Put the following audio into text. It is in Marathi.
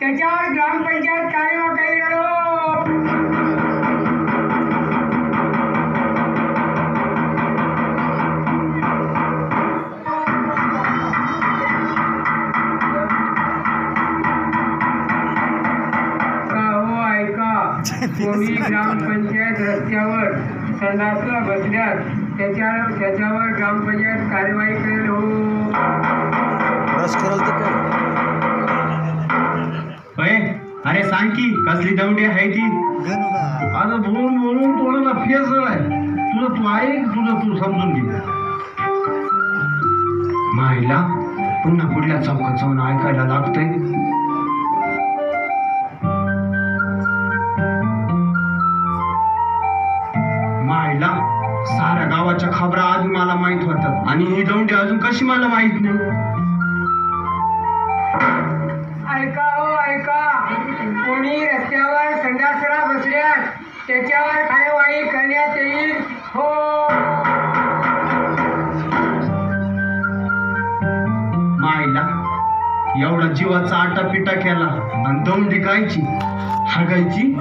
त्याच्यावर ग्रामपंचायत कार्यवाही करो. का हो ऐका. कोणी ग्रामपंचायत रस्त्यावर संडासला बसल्यास त्याच्या त्याच्यावर ग्रामपंचायत कार्यवाही करेल हो. सांग की कसली दौंडी आहे ती? आता बोलून बोलून तोंडाला फेस आहे तुझं तू ऐक तुझं तू समजून घे. मायला पुन्हा पुढल्या चौकात जाऊन ऐकायला लागतंय? मायला साऱ्या गावाच्या खबरा आधी मला माहीत होतात. आणि ही दौंडी अजून कशी मला माहीत नाही ऐका हो ऐका कोणी रस्त्यावर संडासला बसल्यास त्याच्यावर कार्यवाही करण्यात येईल. हो. मायला एवढा जीवाचा आटापिटा केला आणि दौंडी कायची हागायची?